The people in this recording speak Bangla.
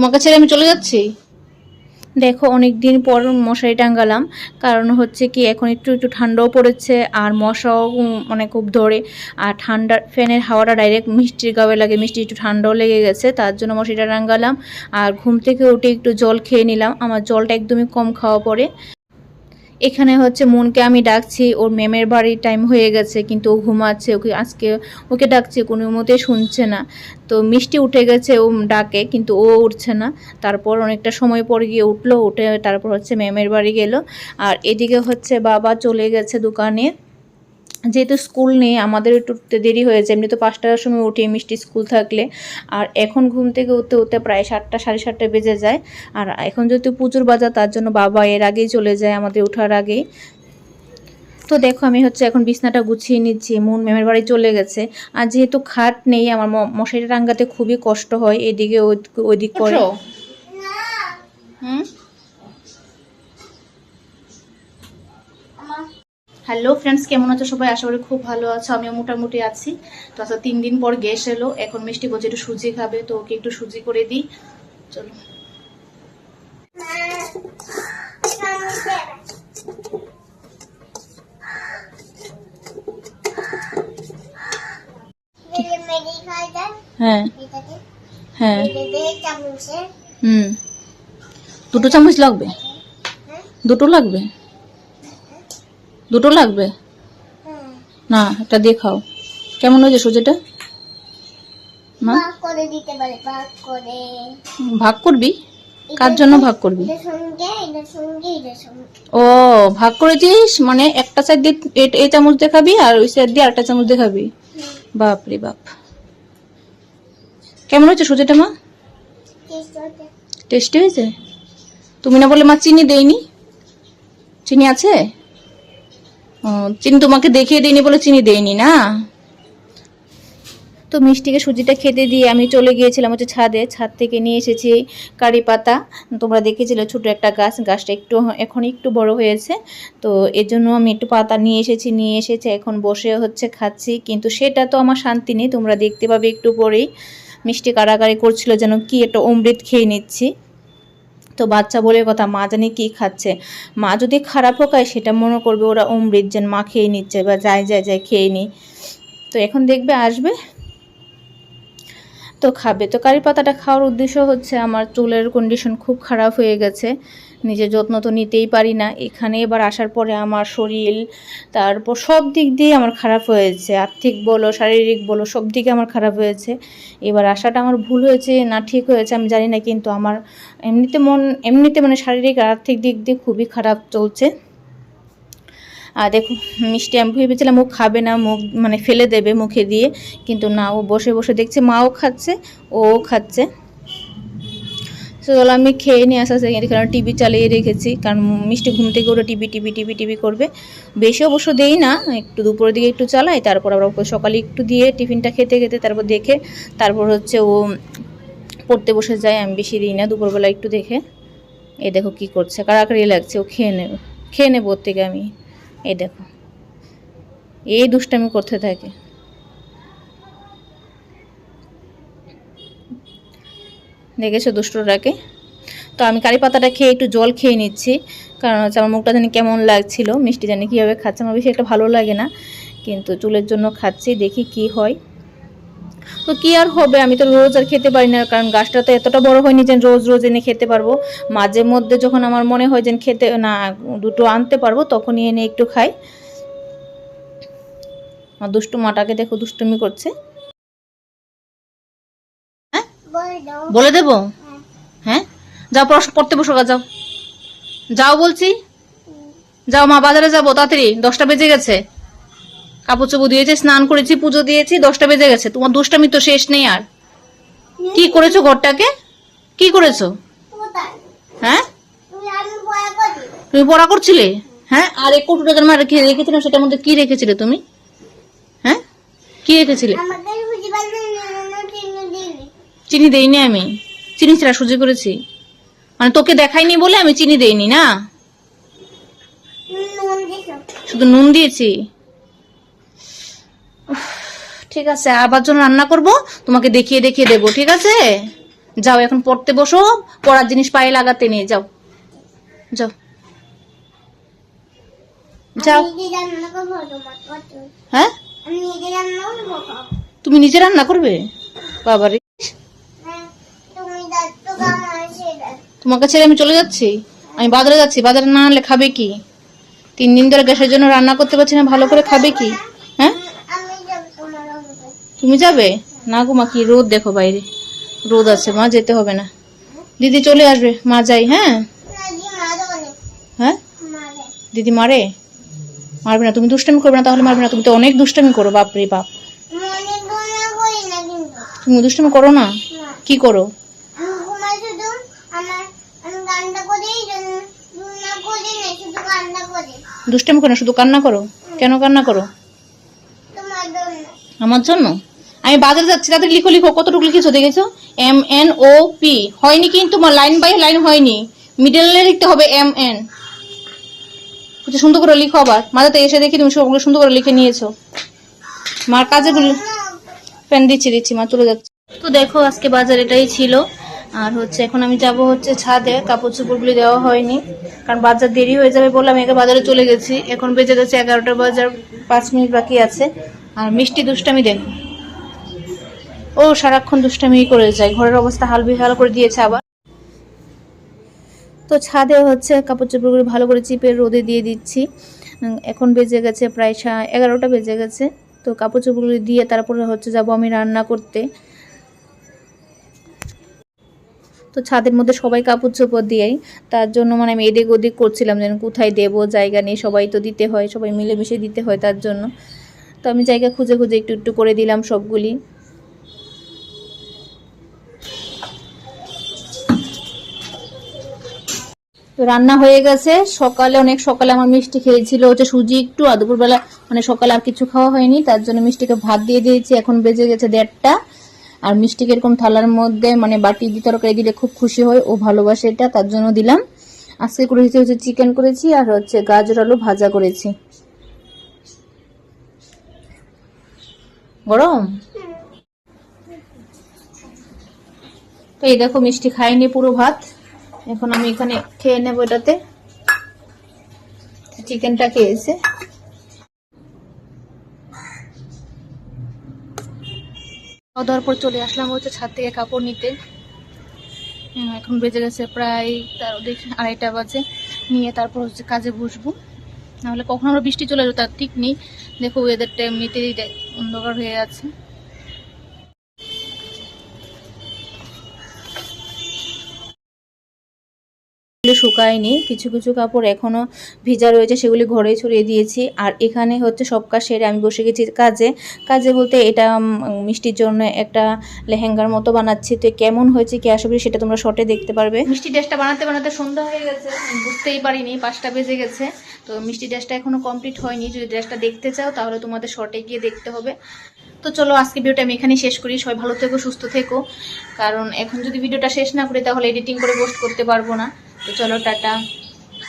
তোমার কাছে আমি চলে যাচ্ছি? দেখো অনেক দিন পর মশারি টাঙ্গালাম কারণ হচ্ছে কি, এখন একটু একটু ঠান্ডাও পড়েছে, আর মশাও মানে খুব ধরে। আর ঠান্ডা, ফ্যানের হাওয়াটা ডাইরেক্ট মিষ্টির গাবে লাগে, মিষ্টি একটু ঠান্ডাও লেগে গেছে, তার জন্য মশারিটা টাঙ্গালাম আর ঘুম থেকে উঠে একটু জল খেয়ে নিলাম। আমার জলটা একদমই কম খাওয়া পড়ে এখানে হচ্ছে মনকে আমি ডাকছি, ওর মেমের বাড়ির টাইম হয়ে গেছে, কিন্তু ও ঘুমাচ্ছে, ওকে আজকে ওকে ডাকছে, কোনো মতে শুনছে না। তো মিষ্টি উঠে গেছে, ও ডাকে, কিন্তু ও উঠছে না। তারপর অনেকটা সময় পর গিয়ে উঠল, উঠে তারপর হচ্ছে মেমের বাড়ি গেল। আর এদিকে হচ্ছে বাবা চলে গেছে দোকানে। যেহেতু স্কুল নেই আমাদের একটু উঠতে দেরি হয়েছে এমনি তো পাঁচটার সময় উঠি মিষ্টি স্কুল থাকলে। আর এখন ঘুম থেকে উঠতে উঠতে প্রায় সাতটা সাড়ে সাতটা বেজে যায়। আর এখন যেহেতু পুজোর বাজার তার জন্য বাবা এর আগেই চলে যায় আমাদের ওঠার আগেই। তো দেখো আমি হচ্ছে এখন বিছনাটা গুছিয়ে নিচ্ছি। মন মেমের বাড়ি চলে গেছে। আর যেহেতু খাট নেই আমার মশারি টাঙ্গাতে খুবই কষ্ট হয়। এদিকে ওই- ওইদিক করে হুম? হ্যালো ফ্রেন্ডস কেমন আছো সবাই? আশা করি খুব ভালো আছো। আমিও মোটামুটি আছি। তো আচ্ছা তিন দিন পর গ্যাস এলো। এখন মিষ্টি বলছে একটু সুজি খাবে, তো ওকে একটু সুজি করে দিই। চলো। হ্যাঁ। হ্যাঁ। দুটো চামচ লাগবে? দুটো লাগবে? দুটো লাগবে? না এটা দিয়ে খাও। কেমন হয়েছে সুজিটা? মা? ভাগ করে দিতে পারে ভাগ করে। ভাগ করবি? কার জন্য ভাগ করবি? ও ভাগ করেছিস মানে একটা সাইড দিয়ে এই চামচ দিয়ে খাবি আর ওই সাইড দিয়ে আরেকটা চামচ দিয়ে খাবি। বাপ রে বাপ। কেমন হয়েছে সুজিটা মা? টেস্টি হয়েছে। তুমি না বলে মা চিনি দেইনি চিনি আছে? চিনি তোমাকে দেখিয়ে দিইনি বলে চিনি দেইনি না? তো মিষ্টিকে সুজিটা খেতে দিয়ে আমি চলে গিয়েছিলাম হচ্ছে ছাদে। ছাদ থেকে নিয়ে এসেছি কারি পাতা। তোমরা দেখেছিলে ছোট একটা গাছ, গাছটা একটু এখন একটু বড় হয়েছে। তো এর জন্য আমি একটু পাতা নিয়ে এসেছি নিয়ে এসেছি, এখন বসে হচ্ছে খাচ্ছি। কিন্তু সেটা তো আমার শান্তি নেই, তোমরা দেখতে পাবে একটু পরেই। মিষ্টি কাড়াকাড়ি করছিল যেন কি একটা অমৃত খেয়ে নিচ্ছি। তো বাচ্চা বলে কথা, মা জানি কী খাচ্ছে। মা যদি খারাপও খায় সেটা মনে করবে ওরা অমৃত যেন মা খেয়ে নিচ্ছে বা যাই যায় যায়, খেয়ে নি। তো এখন দেখবে আসবে। তো খাবে। তো কারি পাতাটা খাওয়ার উদ্দেশ্য হচ্ছে আমার চুলের কন্ডিশন খুব খারাপ হয়ে গেছে। নিজের যত্ন তো নিতেই পারি না। এখানে এবার আসার পরে আমার শরীর, তারপর সব দিক দিয়ে আমার খারাপ হয়েছে। আর্থিক বলো, শারীরিক বলো, সব দিকে আমার খারাপ হয়েছে। এবার আসাটা আমার ভুল হয়েছে, না ঠিক হয়েছে, আমি জানি না, কিন্তু আমার এমনিতে মন, এমনিতে মানে শারীরিক আর আর্থিক দিক দিয়ে খুবই খারাপ চলছে। আর দেখো, মিষ্টি, আমি ভেবেছিলাম ও খাবে না, মুখ মানে ফেলে দেবে মুখে দিয়ে, কিন্তু না, ও বসে বসে দেখছে মাও খাচ্ছে, ও খাচ্ছে। তো চলো আমি খেয়ে নিয়ে আসা এখানে টিভি চালিয়ে রেখেছি, কারণ মিষ্টি ঘুম থেকে ওরা টিভি টিভি টিভি টিভি করবে। বেশি অবশ্য দেই না, একটু দুপুরের দিকে একটু চালাই, তারপর আবার সকালে একটু দিয়ে টিফিনটা খেতে খেতে তারপর দেখে, তারপর হচ্ছে ও পড়তে বসে যায়, আমি বেশি দিই না, দুপুরবেলা একটু দেখে। এ দেখো কি করছে কাড়াকাড়ি লাগছে, ও খেয়ে নেবে, খেয়ে নেব ওর থেকে আমি। এই দেখো, এই দুষ্টামি করতে থাকে। দেখেছ দুষ্টটাকে তো আমি কারি পাতাটা খেয়ে একটু জল খেয়ে নিচ্ছি, কারণ হচ্ছে আমার মুখটা জানি কেমন লাগছিল, মিষ্টি জানি কীভাবে খাচ্ছে, আমার বেশি একটা ভালো লাগে না, কিন্তু চুলের জন্য খাচ্ছি, দেখি কি হয়। তো কি আর হবে, আমি তো রোজ আর খেতে পারি না, কারণ গাছটা তো এতটা বড় হয়নি যে রোজ রোজ এনে খেতে পারব। মাঝে মধ্যে যখন আমার মনে হয় যে খেতে, না, দুটো আনতে পারব, তখনই এনে একটু খাই। আমার দুষ্টু মাটাকে দেখো দুষ্টুমি করছে। বলে দেবো? হ্যাঁ? যাও পড়াশোনা পড়তে বসো যাও। যাও বলছি? যাও মা, বাজারে যাব, তাড়াতাড়ি। দশটা বেজে গেছে। কাপড় চোপড় দিয়েছে স্নান করেছি, পুজো দিয়েছি, দশটা বেজে গেছে। তোমার দুষ্টামি তো শেষ নেই আর। কি করেছ ঘরটাকে? কি করেছ? হ্যাঁ? তুমি পড়া করছিলে? হ্যাঁ? আর এই কৌটোটা যেন রেখে রেখেছিলাম সেটার মধ্যে কি রেখেছিলে তুমি? হ্যাঁ? কি রেখেছিলে আমাদের বুঝি পারবে না চিনি দিলি চিনি দেইনি আমি। চিনি ছাড়া সুজি করেছি। মানে তোকে দেখাইনি বলে আমি চিনি দেইনি না? শুধু নুন দিয়েছি? ঠিক আছে আবার জন্য রান্না করব তোমাকে দেখিয়ে দেখিয়ে দেবো ঠিক আছে? যাও এখন পড়তে বসো পড়ার জিনিস পায়ে লাগাতে নিয়ে যাও। যাও। যাও। হ্যাঁ? তুমি নিজে রান্না করবে? বাবারে হ্যাঁ তুমি দায়িত্ব কামাই সেটা তোমাকে ছেড়ে আমি চলে যাচ্ছি? আমি বাজারে যাচ্ছি। বাজারে না আনলে খাবে কি? তিন দিন ধরে গ্যাসের জন্য রান্না করতে পারছি না, ভালো করে খাবে কি? হ্যাঁ? তুমি যাবে? না গো মা, কি রোদ দেখো বাইরে। রোদ আছে মা, যেতে হবে না। দিদি চলে আসবে, মা যাই হ্যাঁ? হ্যাঁ? দিদি মারে? মারবে না, তুমি দুষ্টামি করবে না, তাহলে মারবে না। তুমি তো অনেক দুষ্টামি করো, বাপরে বাপ। তুমি দুষ্টামি করো না? কি করো আমি ঘুমাই শুধু আমার আমি গানটা করি গুণা করি না শুধু গানটা করি দুষ্টামি করো না শুধু কান্না করো। কেন কান্না করো? আমার জন্য? আমি বাজারে যাচ্ছি তাদের লিখো লিখো কতটুকু লিখেছো দেখেছ? এম এন ও পি হয়নি কিন্তু লাইন বাই লাইন হয়নি। মিডলে লিখতে হবে এম এন সুন্দর করে লিখো আবার। মাঝাতে এসে দেখি তুমি সবগুলো সুন্দর করে লিখে নিয়েছো। মার কাজেগুলো পেন দিচ্ছি দিচ্ছি মা চলে যাচ্ছে। তো দেখো আজকে বাজার এটাই ছিল। আর হচ্ছে, এখন আমি যাব হচ্ছে ছাদে, কাপড় চোপড়গুলি দেওয়া হয়নি, কারণ বাজার দেরি হয়ে যাবে বলে আমি একে বাজারে চলে গেছি। এখন বেজে গেছে এগারোটা বাজার, পাঁচ মিনিট বাকি আছে। আর মিষ্টি দুষ্টামি দেখো। ও, সারাক্ষণ দুষ্টামি করে যায়। ঘরের অবস্থা হাল বিহাল করে দিয়েছে আবার। তো ছাদে হচ্ছে কাপড় চোপড়গুলো ভালো করে চিপে রোদে দিয়ে দিচ্ছি। এখন বেজে গেছে প্রায় এগারোটা বেজে গেছে। তো কাপড় চোপড়গুলো দিয়ে তারপরে হচ্ছে যাব আমি রান্না করতে। তো ছাদের মধ্যে সবাই কাপড় চোপড় দিয়েই তার জন্য মানে আমি এদিক ওদিক করছিলাম যেন কোথায় দেব, জায়গা নেই, সবাই তো দিতে হয়, সবাই মিলেমিশে দিতে হয় তার জন্য। তো আমি জায়গা খুঁজে খুঁজে একটু একটু করে দিলাম সবগুলি। তো রান্না হয়ে গেছে। সকালে অনেক সকালে আমার মিষ্টি খেয়েছিল হচ্ছে সুজি একটু, আর দুপুরবেলা মানে সকালে আর কিছু খাওয়া হয়নি, তার জন্য মিষ্টিকে ভাত দিয়ে দিয়েছি। এখন বেজে গেছে দেড়টা। আর মিষ্টি এরকম থালার মধ্যে মানে বাটি দিয়ে তরকারি দিলে খুব খুশি হয় ও ভালোবাসে এটা, তার জন্য দিলাম। আজকে করেছি হচ্ছে চিকেন করেছি আর হচ্ছে গাজর আলু ভাজা করেছি। গরম? তো এই দেখো মিষ্টি খাইনি পুরো ভাত। এখন আমি এখানে খেয়ে নেব এটাতে। চিকেনটা খেয়েছে। খাওয়া পর চলে আসলাম হচ্ছে ছাদ থেকে কাপড় নিতে। এখন বেজে গেছে প্রায় তার দেখি আড়াইটা বাজে। নিয়ে তারপর হচ্ছে কাজে বসবো। নাহলে কখন আমরা বৃষ্টি চলে যাব তার ঠিক নেই। দেখো ওয়েদারটা এমনিতেই অন্ধকার হয়ে আছে। এগুলো শুকায়নি। কিছু কিছু কাপড় এখনও ভিজা রয়েছে, সেগুলি ঘরে ছড়িয়ে দিয়েছি। আর এখানে হচ্ছে সব কাজ সেরে আমি বসে গেছি কাজে। কাজে বলতে এটা মিষ্টির জন্য একটা লেহেঙ্গার মতো বানাচ্ছি। তো কেমন হয়েছে কি আসবে সেটা তোমরা শর্টে দেখতে পারবে। মিষ্টি ড্রেসটা বানাতে বানাতে সন্ধ্যা হয়ে গেছে বুঝতেই পারিনি, পাঁচটা বেজে গেছে। তো মিষ্টি ড্রেসটা এখনও কমপ্লিট হয়নি। যদি ড্রেসটা দেখতে চাও, তাহলে তোমাদের শর্টে গিয়ে দেখতে হবে। তো চলো আজকে ভিডিওটা আমি এখানেই শেষ করি। সবাই ভালো থেকো, সুস্থ থেকো। কারণ এখন যদি ভিডিওটা শেষ না করি, তাহলে এডিটিং করে পোস্ট করতে পারব না। তো চলো টাটা।